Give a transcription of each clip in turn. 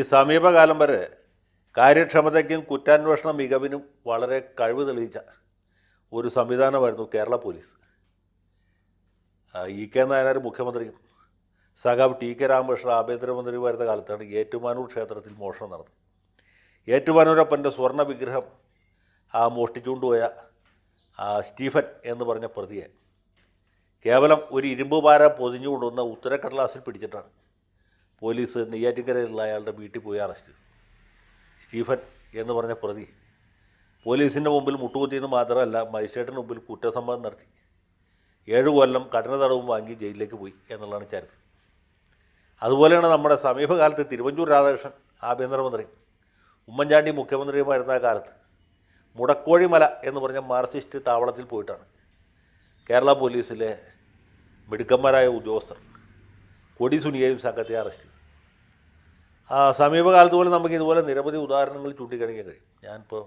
ഈ സമീപകാലം വരെ കാര്യക്ഷമതയ്ക്കും കുറ്റാന്വേഷണ മികവിനും വളരെ കഴിവ് തെളിയിച്ച ഒരു സംവിധാനമായിരുന്നു Kerala police. E K Nayanar മുഖ്യമന്ത്രിയും സഖാവ് ടി കെ രാമകൃഷ്ണൻ ആഭ്യന്തരമന്ത്രിയുമായിരുന്ന കാലത്താണ് ഏറ്റുമാനൂർ ക്ഷേത്രത്തിൽ മോഷണം നടന്നത്. ഏറ്റുമാനൂരപ്പന്റെ സ്വർണ വിഗ്രഹം ആ മോഷ്ടിച്ചുകൊണ്ടുപോയ സ്റ്റീഫൻ എന്ന് പറഞ്ഞ പ്രതിയെ കേവലം ഒരു ഇരുമ്പ് പാര പൊതിഞ്ഞുകൊണ്ടുവന്ന ഉത്തരക്കടലാസിൽ പിടിച്ചിട്ടാണ് പോലീസ് നെയ്യാറ്റിൻകരയിലുള്ള അയാളുടെ വീട്ടിൽ പോയി അറസ്റ്റ്. ചെയ്തു സ്റ്റീഫൻ എന്ന് പറഞ്ഞ പ്രതി പോലീസിന്റെ മുമ്പിൽ മുട്ടുകുത്തിയെന്ന് മാത്രമല്ല മജിസ്ട്രേറ്റിന് മുമ്പിൽ കുറ്റസമ്മതം നടത്തി. ഏഴ് കൊല്ലം കഠിന തടവും വാങ്ങി ജയിലിലേക്ക് പോയി എന്നുള്ളതാണ് ചരിത്രം. അതുപോലെയാണ് നമ്മുടെ സമീപകാലത്ത് തിരുവഞ്ചൂർ രാധാകൃഷ്ണൻ ആഭ്യന്തരമന്ത്രി ഉമ്മൻചാണ്ടി മുഖ്യമന്ത്രിയുമായിരുന്ന കാലത്ത് മുടക്കോഴിമല എന്ന് പറഞ്ഞ മാർസിസ്റ്റ് താവളത്തിൽ പോയിട്ടാണ് കേരള പോലീസിലെ മിടുക്കന്മാരായ ഉദ്യോഗസ്ഥർ കൊടി സുനിയെയും സംഘത്തെ അറസ്റ്റ് ചെയ്തു. ആ സമീപകാലത്ത് പോലും നമുക്ക് ഇതുപോലെ നിരവധി ഉദാഹരണങ്ങൾ ചൂണ്ടിക്കാണിക്കാൻ കഴിയും. ഞാനിപ്പോൾ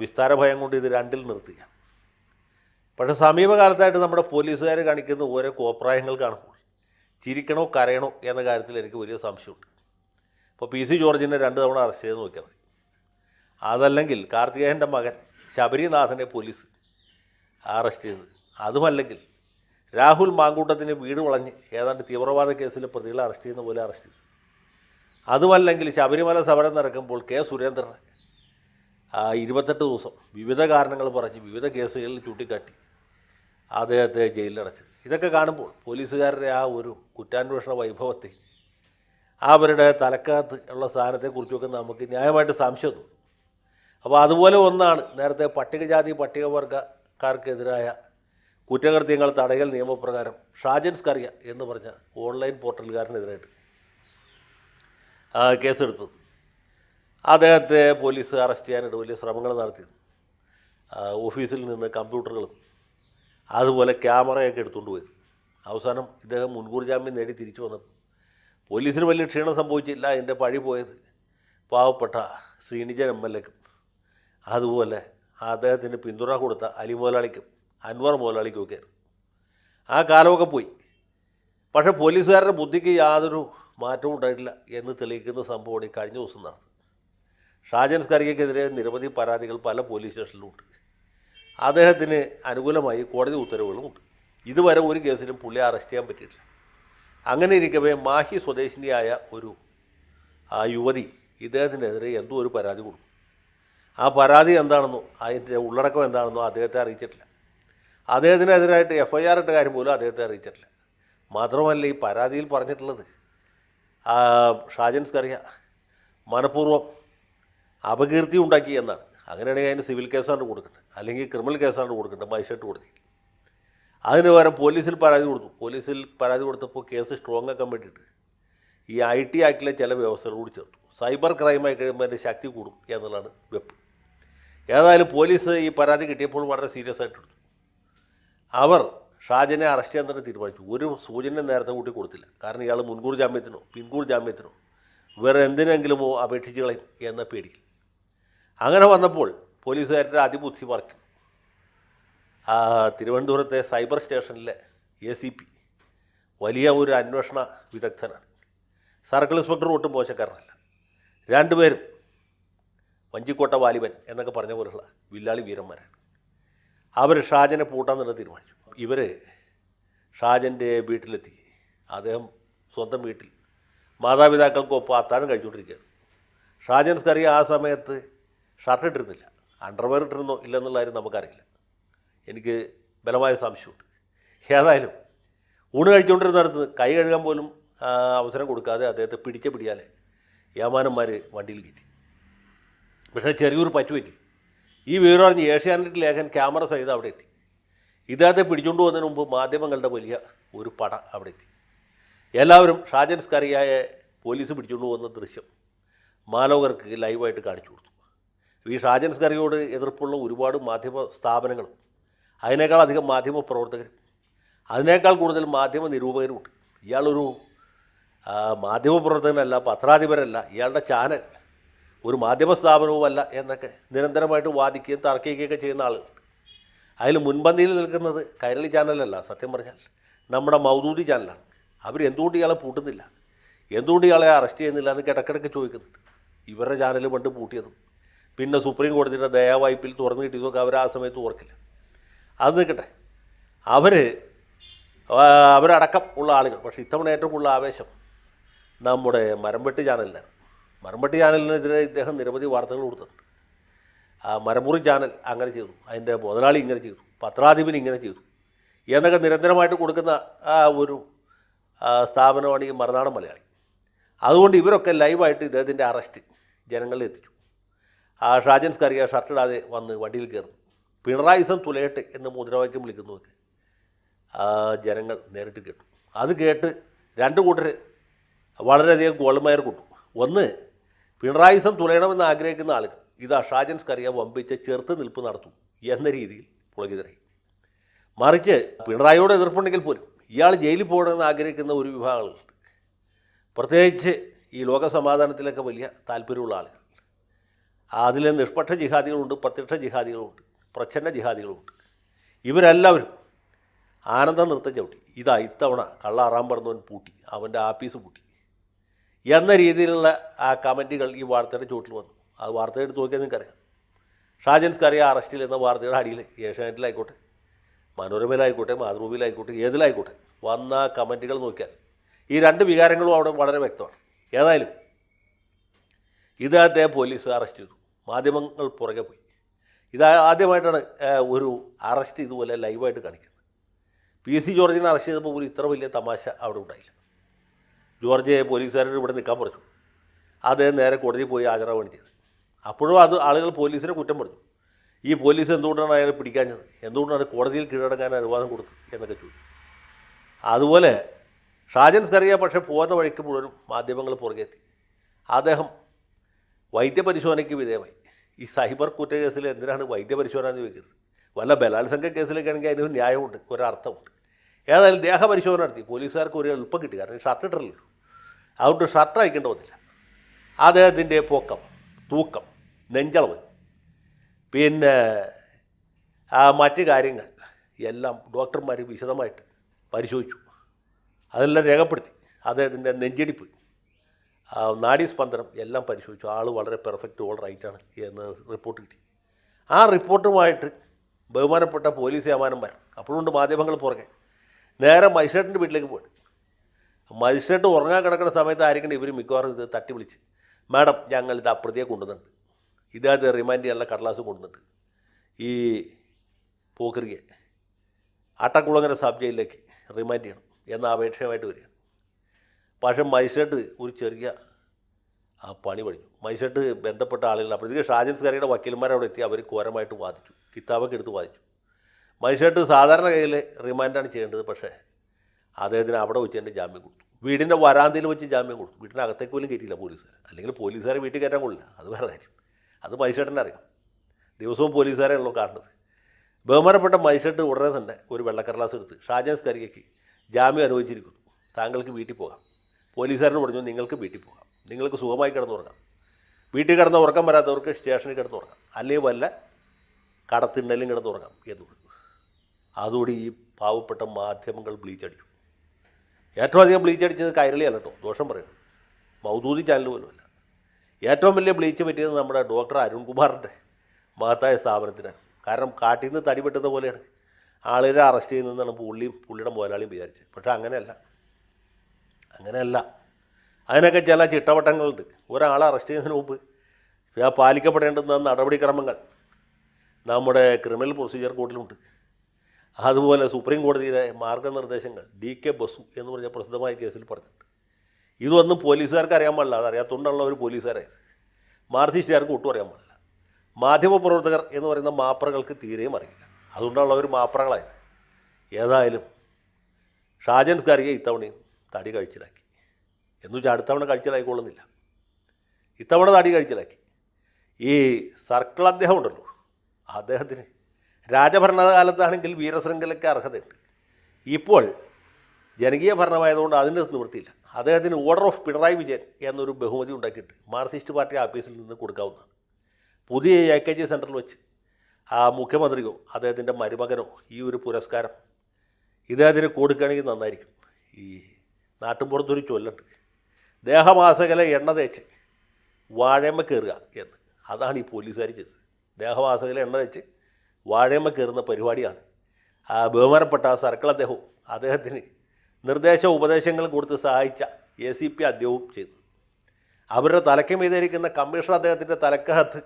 വിസ്താര ഭയം കൊണ്ട് ഇത് രണ്ടിൽ നിർത്തുകയാണ്. പക്ഷേ സമീപകാലത്തായിട്ട് നമ്മുടെ പോലീസുകാർ കാണിക്കുന്ന ഓരോ കോപ്രായങ്ങൾ കാണുമ്പോൾ ചിരിക്കണോ കരയണോ എന്ന കാര്യത്തിൽ എനിക്ക് വലിയ സംശയമുണ്ട്. ഇപ്പോൾ പി സി ജോർജിനെ രണ്ട് തവണ അറസ്റ്റ് ചെയ്ത് നോക്കിയാൽ മതി. അതല്ലെങ്കിൽ കാർത്തികേയന്റെ മകൻ ശബരിനാഥനെ പോലീസ് അറസ്റ്റ് ചെയ്ത്. അതുമല്ലെങ്കിൽ രാഹുൽ മാങ്കൂട്ടത്തിന് വീട് വളഞ്ഞ് ഏതാണ്ട് തീവ്രവാദ കേസിലെ പ്രതികളെ അറസ്റ്റ് ചെയ്യുന്ന പോലെ അറസ്റ്റ് ചെയ്തു. അതുമല്ലെങ്കിൽ ശബരിമല സമരം നടക്കുമ്പോൾ കെ സുരേന്ദ്രൻ ഇരുപത്തെട്ട് ദിവസം വിവിധ കാരണങ്ങൾ പറഞ്ഞ് വിവിധ കേസുകളിൽ ചൂണ്ടിക്കാട്ടി അദ്ദേഹത്തെ ജയിലിലടച്ച്. ഇതൊക്കെ കാണുമ്പോൾ പോലീസുകാരുടെ ആ ഒരു കുറ്റാന്വേഷണ വൈഭവത്തെ അവരുടെ തലക്കകത്ത് ഉള്ള സ്ഥാനത്തെക്കുറിച്ചൊക്കെ നമുക്ക് ന്യായമായിട്ട് സംശയം തോന്നും അപ്പോൾ അതുപോലെ ഒന്നാണ് നേരത്തെ പട്ടികജാതി പട്ടികവർഗക്കാർക്കെതിരായ കുറ്റകൃത്യങ്ങൾ തടയൽ നിയമപ്രകാരം ഷാജൻ സ്കറിയ എന്ന് പറഞ്ഞ ഓൺലൈൻ പോർട്ടലുകാരനെതിരായിട്ട് കേസെടുത്തു. അദ്ദേഹത്തെ പോലീസ് അറസ്റ്റ് ചെയ്യാനായിട്ട് വലിയ ശ്രമങ്ങൾ നടത്തിയത് ഓഫീസിൽ നിന്ന് കമ്പ്യൂട്ടറുകളും അതുപോലെ ക്യാമറയൊക്കെ എടുത്തുകൊണ്ട് പോയി. അവസാനം ഇദ്ദേഹം മുൻകൂർ ജാമ്യം നേടി തിരിച്ചു വന്നപ്പോൾ പോലീസിന് വലിയ ക്ഷീണം സംഭവിച്ചില്ല. എന്റെ പഴി പോയത് പാവപ്പെട്ട ശ്രീനിജൻ എം എൽ എക്കും. അതുപോലെ അദ്ദേഹത്തിന് പിന്തുണ കൊടുത്ത അലി മുതലാളിക്കും. അൻവർ മുതലാളിക്കും ഒക്കെ. ആ കാലമൊക്കെ പോയി. പക്ഷേ പോലീസുകാരുടെ ബുദ്ധിക്ക് യാതൊരു മാറ്റവും ഉണ്ടായിട്ടില്ല എന്ന് തെളിയിക്കുന്ന സംഭവമാണ് ഈ കഴിഞ്ഞ ദിവസം നടന്നത്. ഷാജൻ നിരവധി പരാതികൾ പല പോലീസ് സ്റ്റേഷനിലുമുണ്ട് അദ്ദേഹത്തിന് അനുകൂലമായി കോടതി ഉത്തരവുകളും ഉണ്ട്. ഇതുവരെ ഒരു കേസിലും പുള്ളിയെ അറസ്റ്റ് ചെയ്യാൻ പറ്റിയിട്ടില്ല. അങ്ങനെ ഇരിക്കവേ മാഹി സ്വദേശിനിയായ ഒരു ആ യുവതി ഇദ്ദേഹത്തിനെതിരെ എന്തോ ഒരു പരാതി കൊടുക്കും ആ പരാതി എന്താണെന്നോ അതിന്റെ ഉള്ളടക്കം എന്താണെന്നോ അദ്ദേഹത്തെ അറിയിച്ചിട്ടില്ല. അദ്ദേഹത്തിനെതിരായിട്ട് എഫ് ഐ ആർ ഇട്ട കാര്യം പോലും അദ്ദേഹത്തെ അറിയിച്ചിട്ടില്ല. മാത്രമല്ല ഈ പരാതിയിൽ പറഞ്ഞിട്ടുള്ളത് ആ കറിയ മനഃപൂർവം അപകീർത്തി ഉണ്ടാക്കി എന്നാണ്. അങ്ങനെയാണെങ്കിൽ അതിന് സിവിൽ കേസാണ് കൊടുക്കേണ്ടത്. അല്ലെങ്കിൽ ക്രിമിനൽ കേസാണ് കൊടുക്കേണ്ടത് മജിസ്ട്രേറ്റ് കൊടുത്തി. അതിന് പകരം പോലീസിൽ പരാതി കൊടുത്തു. പോലീസിൽ പരാതി കൊടുത്തപ്പോൾ കേസ് സ്ട്രോങ് ആക്കാൻ വേണ്ടിയിട്ട് ഈ ഐ ടി ആക്ടിലെ ചില വ്യവസ്ഥകൾ കൂടി ചേർത്തു. സൈബർ ക്രൈമായി കഴിയുമ്പോൾ അതിന്റെ ശക്തി കൂടും എന്നുള്ളതാണ് വെപ്പ്. ഏതായാലും പോലീസ് ഈ പരാതി കിട്ടിയപ്പോൾ വളരെ സീരിയസ് ആയിട്ട് എടുത്തു അവർ ഷാജിനെ അറസ്റ്റ് ചെയ്യാൻ തന്നെ തീരുമാനിച്ചു. ഒരു സൂചന നേരത്തെ കൂട്ടി കൊടുത്തില്ല. കാരണം ഇയാൾ മുൻകൂർ ജാമ്യത്തിനോ പിൻകൂർ ജാമ്യത്തിനോ വേറെ എന്തിനെങ്കിലുമോ അപേക്ഷിച്ച് കളയും എന്ന പേടിയിൽ. അങ്ങനെ വന്നപ്പോൾ പോലീസുകാരുടെ അതിബുദ്ധി പറിക്കും. തിരുവനന്തപുരത്തെ സൈബർ സ്റ്റേഷനിലെ എ സി പി വലിയ ഒരു അന്വേഷണ വിദഗ്ധനാണ്. സർക്കിൾ ഇൻസ്പെക്ടർ ഒട്ടും മോശക്കാരനല്ല. രണ്ടുപേരും വഞ്ചിക്കോട്ട വാലിബൻ എന്നൊക്കെ പറഞ്ഞ പോലുള്ള വില്ലാളി വീരന്മാരാണ്. അവർ ഷാജനെ പൂട്ടാൻ തന്നെ തീരുമാനിച്ചു. ഇവർ ഷാജന്റെ വീട്ടിലെത്തി. അദ്ദേഹം സ്വന്തം വീട്ടിൽ മാതാപിതാക്കൾക്കൊപ്പം അത്താഴം കഴിച്ചുകൊണ്ടിരിക്കുകയാണ്. ഷാജൻ കറി ആ സമയത്ത് ഷർട്ട് ഇട്ടിരുന്നില്ല. അണ്ടർവെയർ ഇട്ടിരുന്നോ ഇല്ലെന്നുള്ള കാര്യം നമുക്കറിയില്ല. എനിക്ക് ബലമായ സംശയമുണ്ട്. ഏതായാലും ഊണ് കഴിച്ചുകൊണ്ടിരുന്നിടത്ത് കൈ കഴുകാൻ പോലും അവസരം കൊടുക്കാതെ അദ്ദേഹത്തെ പിടിച്ച പിടിയാലേ യാമാനന്മാർ വണ്ടിയിൽ കയറ്റി. പക്ഷേ ചെറിയൊരു പറ്റുപറ്റി. ഈ വിവരം അറിഞ്ഞ് ഏഷ്യാനെറ്റ് ലേഖൻ ക്യാമറ സഹിതം അവിടെ എത്തി. ഇദ്ദേഹത്തെ പിടിച്ചുകൊണ്ട് പോകുന്നതിന് മുമ്പ് മാധ്യമങ്ങളുടെ വലിയ ഒരു പട അവിടെ എത്തി. എല്ലാവരും ഷാജൻ സ്കറിയായ പോലീസ് പിടിച്ചുകൊണ്ട് പോകുന്ന ദൃശ്യം മാലോകർക്ക് ലൈവായിട്ട് കാണിച്ചു കൊടുത്തു. ഈ ഷാജൻ സ്കറിയോട് എതിർപ്പുള്ള ഒരുപാട് മാധ്യമ സ്ഥാപനങ്ങളും അതിനേക്കാൾ അധികം മാധ്യമ പ്രവർത്തകരും അതിനേക്കാൾ കൂടുതൽ മാധ്യമ നിരൂപകരുമുണ്ട്. ഇയാളൊരു ആ, മാധ്യമ പ്രവർത്തകനല്ല പത്രാധിപരല്ല ഇയാളുടെ ചാനൽ ഒരു മാധ്യമ സ്ഥാപനവുമല്ല എന്നൊക്കെ നിരന്തരമായിട്ട് വാദിക്കുകയും തർക്കിക്കുകയൊക്കെ ചെയ്യുന്ന ആളുകൾ. അതിൽ മുൻപന്തിയിൽ നിൽക്കുന്നത് കൈരളി ചാനലല്ല സത്യം പറഞ്ഞാൽ. നമ്മുടെ മൗദൂദി ചാനലാണ്. അവർ എന്തുകൊണ്ട് ഇയാളെ പൂട്ടുന്നില്ല? എന്തുകൊണ്ട് ഇയാളെ അറസ്റ്റ് ചെയ്യുന്നില്ല എന്ന് കിടക്കിടക്ക് ചോദിക്കുന്നുണ്ട്. ഇവരുടെ ചാനൽ പണ്ട് പൂട്ടിയതും. പിന്നെ സുപ്രീം കോടതിയുടെ ദയാവായ്പിൽ തുറന്നു കിട്ടിയതൊക്കെ അവർ ആ സമയത്ത് ഓർക്കില്ല. അത് നിൽക്കട്ടെ. അവർ അവരടക്കം ഉള്ള ആളുകൾ പക്ഷേ ഇത്തവണ ഏറ്റവും കൂടുതൽ ആവേശം നമ്മുടെ മരംവെട്ടി ചാനലിലാണ്. മരംവെട്ടി ചാനലിനെതിരെ ഇദ്ദേഹം നിരവധി വാർത്തകൾ കൊടുത്തിട്ടുണ്ട്. ആ മരമുറി ചാനൽ അങ്ങനെ ചെയ്തു. അതിന്റെ മുതലാളി ഇങ്ങനെ ചെയ്തു. പത്രാധിപൻ ഇങ്ങനെ ചെയ്തു. എന്നൊക്കെ നിരന്തരമായിട്ട് കൊടുക്കുന്ന ഒരു സ്ഥാപനമാണ് ഈ മറുനാടൻ മലയാളി. അതുകൊണ്ട് ഇവരൊക്കെ ലൈവായിട്ട് ഇദ്ദേഹത്തിന്റെ അറസ്റ്റ് ജനങ്ങളിൽ എത്തിച്ചു. ആ ഷാജൻ സ്കറിയ ഷർട്ടിടാതെ വന്ന് വണ്ടിയിൽ കയറുന്നു. പിണറായിസം തുലയട്ടെ എന്ന് മുദ്രാവാക്യം വിളിക്കുന്നതൊക്കെ ജനങ്ങൾ നേരിട്ട് കേട്ടു. അത് കേട്ട് രണ്ട് കൂട്ടർ വളരെയധികം ഗോൾമയർ കൊണ്ടു. ഒന്ന് പിണറായിസം തുലയണമെന്ന് ആഗ്രഹിക്കുന്ന ആളുകൾ ഇത് ഷാജൻ സ്കറിയ വമ്പിച്ച് ചെറുത്ത് നിൽപ്പ് നടത്തും എന്ന രീതിയിൽ പുളകിതരായി. മറിച്ച് പിണറായിയോട് എതിർപ്പുണ്ടെങ്കിൽ പോലും ഇയാൾ ജയിലിൽ പോകണമെന്ന് ആഗ്രഹിക്കുന്ന ഒരു വിഭാഗം ആളുകളുണ്ട് പ്രത്യേകിച്ച് ഈ ലോകസമാധാനത്തിലൊക്കെ വലിയ താല്പര്യമുള്ള ആളുകൾ. അതിൽ നിഷ്പക്ഷ ജിഹാദികളുണ്ട് പ്രത്യക്ഷ ജിഹാദികളുണ്ട് പ്രച്ഛന്ന ജിഹാദികളുണ്ട്. ഇവരെല്ലാവരും ആനന്ദ നൃത്തം ചവിട്ടി. ഇതാ ഇത്തവണ കള്ളാറാൻ പറഞ്ഞവൻ പൂട്ടി അവന്റെ ആപ്പീസ് പൂട്ടി. എന്ന രീതിയിലുള്ള ആ കമന്റുകൾ ഈ വാർത്തയുടെ ചുവട്ടിൽ വന്നു. അത് വാർത്ത എടുത്ത് നോക്കിയാൽ നിങ്ങൾക്കറിയാം. ഷാജൻസ് കറിയ അറസ്റ്റിൽ എന്ന വാർത്തയുടെ അടിയിൽ ഏഷ്യാനെറ്റിലായിക്കോട്ടെ മനോരമയിലായിക്കോട്ടെ മാതൃഭൂമിയിലായിക്കോട്ടെ ഏതിലായിക്കോട്ടെ വന്ന കമന്റുകൾ നോക്കിയാൽ ഈ രണ്ട് വികാരങ്ങളും അവിടെ വളരെ വ്യക്തമാണ്. ഏതായാലും ഇദ്ദേഹത്തെ പോലീസ് അറസ്റ്റ് ചെയ്തു. മാധ്യമങ്ങൾ പുറകെ പോയി. ഇത് ആദ്യമായിട്ടാണ് ഒരു അറസ്റ്റ് ഇതുപോലെ ലൈവായിട്ട് കാണിക്കുന്നത്. പി സി ജോർജിനെ അറസ്റ്റ് ചെയ്തപ്പോൾ ഒരു ഇത്ര വലിയ തമാശ അവിടെ ഉണ്ടായില്ല. ജോർജ് പോലീസുകാരോട് ഇവിടെ നിൽക്കാൻ പറഞ്ഞു. അദ്ദേഹം നേരെ കോടതി പോയി ഹാജരാവുകയാണ് ചെയ്തു അപ്പോഴും അത് ആളുകൾ പോലീസിനെ കുറ്റം പറഞ്ഞു. ഈ പോലീസ് എന്തുകൊണ്ടാണ് അയാളെ പിടിക്കാഞ്ഞത് എന്തുകൊണ്ടാണ് കോടതിയിൽ കീഴടങ്ങാൻ അനുവാദം കൊടുത്തത് എന്നൊക്കെ ചോദിച്ചു. അതുപോലെ ഷാജൻ സ്കറിയ പക്ഷേ പോകുന്ന വഴിക്ക് മുഴുവനും മാധ്യമങ്ങൾ പുറകെത്തി അദ്ദേഹം വൈദ്യപരിശോധനയ്ക്ക് വിധേയമായി. ഈ സൈബർ കുറ്റ കേസിൽ എന്തിനാണ് വൈദ്യപരിശോധന എന്ന് ചോദിക്കുന്നത് വല്ല ബലാത്സംഗ കേസിലൊക്കെ ആണെങ്കിൽ അതിനൊരു ന്യായമുണ്ട് ഒരർത്ഥമുണ്ട്. ഏതായാലും ദേഹപരിശോധന നടത്തി. പോലീസുകാർക്ക് ഒരു എളുപ്പം കിട്ടി. കാരണം ഷർട്ട് ഇട്ടില്ലല്ലോ അതുകൊണ്ട് ഷർട്ട് അയക്കേണ്ട വന്നില്ല. അദ്ദേഹത്തിന്റെ പൊക്കം തൂക്കം നെഞ്ചളവ് പിന്നെ മറ്റ് കാര്യങ്ങൾ എല്ലാം ഡോക്ടർമാർ വിശദമായിട്ട് പരിശോധിച്ചു. അതെല്ലാം രേഖപ്പെടുത്തി. അദ്ദേഹത്തിന്റെ നെഞ്ചിടിപ്പ് നാഡീസ്പന്ദനം എല്ലാം പരിശോധിച്ചു. ആൾ വളരെ പെർഫെക്റ്റ് ഓൾ റൈറ്റാണ് എന്ന് റിപ്പോർട്ട് കിട്ടി. ആ റിപ്പോർട്ടുമായിട്ട് ബഹുമാനപ്പെട്ട പോലീസ് ഏമാനന്മാർ അപ്പോഴുണ്ട് മാധ്യമങ്ങൾ പുറകെ നേരെ മജിസ്ട്രേറ്റിന്റെ വീട്ടിലേക്ക് പോയി മജിസ്ട്രേറ്റ് ഉറങ്ങാൻ കിടക്കുന്ന സമയത്ത് ആയിരിക്കണം ഇവർ മിക്കവാറും ഇത് തട്ടി വിളിച്ച് മാഡം ഞങ്ങൾ ഇത് അപ്രതിയെ കൊണ്ടുവന്നിട്ടുണ്ട്. ഇദ്ദേഹത്തെ റിമാൻഡ് ചെയ്യാനുള്ള കടലാസ് കൊണ്ടുവന്നിട്ട് ഈ പോക്കറിയെ ആട്ടക്കുളങ്ങര സബ് ജയിലിലേക്ക് റിമാൻഡ് ചെയ്യണം എന്ന അപേക്ഷയുമായിട്ട് വരികയാണ്. പക്ഷേ മജിസ്ട്രേറ്റ് ഒരു ചെറിയ ആ പണി പഠിച്ചു മജിസ്ട്രേറ്റ് ബന്ധപ്പെട്ട ആളുകൾ അപ്പോഴത്തേക്ക് ഷാജൻസ് സ്കറിയുടെ വക്കീലന്മാരവിടെ എത്തി അവർ ഘോരമായിട്ട് വാദിച്ചു. കിതാബൊക്കെ എടുത്ത് വാദിച്ചു. മജിസ്ട്രേറ്റ് സാധാരണ കയ്യിൽ റിമാൻഡാണ് ചെയ്യേണ്ടത്. പക്ഷേ അദ്ദേഹത്തിന് അവിടെ വെച്ച് തന്നെ ജാമ്യം കൊടുത്തു. വീടിന്റെ വരാന്തയിൽ വെച്ച് ജാമ്യം കൊടുത്തു. അകത്തേക്ക് പോലും കയറ്റിയില്ല പോലീസുകാർ. അല്ലെങ്കിൽ പോലീസുകാരെ വീട്ടിൽ കയറ്റാൻ കൊള്ളില്ല. അത് വേറെ കാര്യം. അത് മജിസ്ട്രേറ്റിനെ അറിയാം. ദിവസവും പോലീസുകാരെ ഉള്ളൂ കാണുന്നത്. ബഹുമാനപ്പെട്ട മജിസ്ട്രേറ്റ് ഉടനെ തന്നെ ഒരു വെള്ളക്കടലാസ് എടുത്ത് ഷാജാസ് കരികയ്ക്ക് ജാമ്യം അനുവദിച്ചിരിക്കുന്നു. താങ്കൾക്ക് വീട്ടിൽ പോകാം. പോലീസുകാരന് പറഞ്ഞു നിങ്ങൾക്ക് വീട്ടിൽ പോകാം. നിങ്ങൾക്ക് സുഖമായി കിടന്നുറങ്ങാം. വീട്ടിൽ കിടന്ന് ഉറക്കം വരാത്തവർക്ക് സ്റ്റേഷനിൽ കിടന്നുറങ്ങാം. അല്ലെങ്കിൽ വല്ല കടത്തിണ്ടലും കിടന്നുറങ്ങാം എന്ന് പറഞ്ഞു. അതോടെ ഈ പാവപ്പെട്ട മാധ്യമങ്ങൾ ബ്ലീച്ച് അടിച്ചു ഏറ്റവും അധികം ബ്ലീച്ച് അടിച്ചത് കൈരളിയല്ല കേട്ടോ ദോഷം പറയുന്നത് മൗദൂദി ചാനൽ പോലുമല്ല ഏറ്റവും വലിയ ബ്ലീച്ച് പറ്റിയത് നമ്മുടെ ഡോക്ടർ അരുൺകുമാറിന്റെ മഹത്തായ സ്ഥാപനത്തിനാണ്. കാരണം കാട്ടിൽ നിന്ന് തടി പെട്ടുന്ന പോലെയാണ്. ആളുകളെ അറസ്റ്റ് ചെയ്യുന്നതെന്നാണ് പുള്ളിയും പുള്ളിയുടെ മുതലാളിയും വിചാരിച്ചത്. പക്ഷേ അങ്ങനെയല്ല. അങ്ങനെയല്ല. അതിനൊക്കെ ചില ചിട്ടവട്ടങ്ങളുണ്ട്. ഒരാളെ അറസ്റ്റ് ചെയ്യുന്നതിന് മുമ്പ് പാലിക്കപ്പെടേണ്ടുന്ന നടപടിക്രമങ്ങൾ നമ്മുടെ ക്രിമിനൽ പ്രൊസീജിയർ കോഡിലുണ്ട് അതുപോലെ സുപ്രീം കോടതിയുടെ മാർഗനിർദ്ദേശങ്ങൾ ഡി കെ ബസു എന്ന് പറഞ്ഞ പ്രസിദ്ധമായ കേസിൽ പറഞ്ഞിട്ടുണ്ട്. ഇതൊന്നും പോലീസുകാർക്ക് അറിയാൻ പാടില്ല. അതറിയാത്തതുകൊണ്ടുള്ള ഒരു പോലീസുകാരായത് മാർസിസ്റ്റുകാർക്ക് ഒട്ടും അറിയാൻ പാടില്ല. മാധ്യമപ്രവർത്തകർ എന്ന് പറയുന്ന മാപ്രകൾക്ക് തീരെയും അറിയില്ല. അതുകൊണ്ടുള്ള ഒരു മാപ്രകളായത്. ഏതായാലും ഷാജൻ സ്കാരിയെ ഇത്തവണയും തടി കഴിച്ചിലാക്കി. എന്ന് വെച്ചാൽ അടുത്തവണ കഴിച്ചിലായിക്കൊള്ളുന്നില്ല. ഇത്തവണ തടി കഴിച്ചിലാക്കി. ഈ സർക്കിൾ അദ്ദേഹം ഉണ്ടല്ലോ. അദ്ദേഹത്തിന് രാജഭരണകാലത്താണെങ്കിൽ വീരശൃംഖലയ്ക്ക് അർഹതയുണ്ട്. ഇപ്പോൾ ജനകീയ ഭരണമായതുകൊണ്ട് അതിന്റെ നിവൃത്തിയില്ല. അദ്ദേഹത്തിന് ഓർഡർ ഓഫ് പിണറായി വിജയൻ എന്നൊരു ബഹുമതി ഉണ്ടാക്കിയിട്ട് മാർക്സിസ്റ്റ് പാർട്ടി ആഫീസിൽ നിന്ന് കൊടുക്കാവുന്നതാണ്. പുതിയ എ കെ ജി സെന്ററിൽ വെച്ച് ആ മുഖ്യമന്ത്രിയോ അദ്ദേഹത്തിന്റെ മരുമകനോ ഈ ഒരു പുരസ്കാരം ഇദ്ദേഹത്തിന് കൊടുക്കുകയാണെങ്കിൽ നന്നായിരിക്കും. ഈ നാട്ടുമ്പുറത്തൊരു ചൊല്ലുണ്ട്. ദേഹമാസകലെ എണ്ണ തേച്ച് വാഴയമ്മ കയറുക എന്ന്. അതാണ് ഈ പോലീസുകാർ ചെയ്തത്. ദേഹമാസകലെ എണ്ണ തേച്ച് വാഴയമ്മ കയറുന്ന പരിപാടിയാണ്. ആ ബഹുമാനപ്പെട്ട സർക്കിൾ അദ്ദേഹവും അദ്ദേഹത്തിന് നിർദ്ദേശ ഉപദേശങ്ങൾ കൊടുത്ത് സഹായിച്ച എ സി പി അദ്ദേഹവും ചെയ്തു. അവരുടെ തലയ്ക്ക് മീതിരിക്കുന്ന കമ്മീഷണർ അദ്ദേഹത്തിന്റെ തലക്കകത്ത്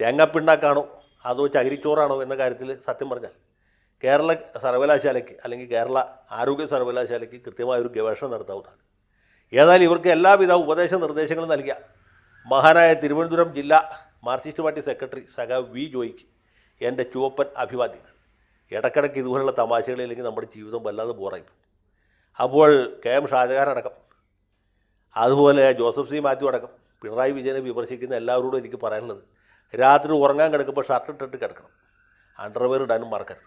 തേങ്ങാപ്പിണ്ണാക്കാണോ അതോ ചകിരിച്ചോറാണോ എന്ന കാര്യത്തിൽ സത്യം പറഞ്ഞാൽ കേരള സർവകലാശാലയ്ക്ക് അല്ലെങ്കിൽ കേരള ആരോഗ്യ സർവകലാശാലയ്ക്ക് കൃത്യമായൊരു ഗവേഷണം നടത്താവുന്നതാണ്. ഏതായാലും ഇവർക്ക് എല്ലാവിധ ഉപദേശ നിർദ്ദേശങ്ങളും നൽകിയ മഹാനായ തിരുവനന്തപുരം ജില്ലാ മാർക്സിസ്റ്റ് പാർട്ടി സെക്രട്ടറി സഖാവ് വി ജോയിക്ക് എന്റെ ചുവപ്പൻ അഭിവാദ്യങ്ങൾ ഇടക്കിടയ്ക്ക് ഇതുപോലുള്ള തമാശകളില്ലെങ്കിൽ നമ്മുടെ ജീവിതം വല്ലാതെ ബോറായി അപ്പോൾ കെ എം ഷാജഹാൻ അടക്കം അതുപോലെ ജോസഫ് സി മാത്യു അടക്കം പിണറായി വിജയനെ വിമർശിക്കുന്ന എല്ലാവരോടും എനിക്ക് പറയാനുള്ളത് രാത്രി ഉറങ്ങാൻ കിടക്കുമ്പോൾ ഷർട്ട് ഇട്ടിട്ട് കിടക്കണം. അണ്ടർവെയർ ഇടാനും മറക്കരുത്.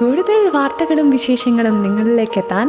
കൂടുതൽ വാർത്തകളും വിശേഷങ്ങളും നിങ്ങളിലേക്ക് എത്താൻ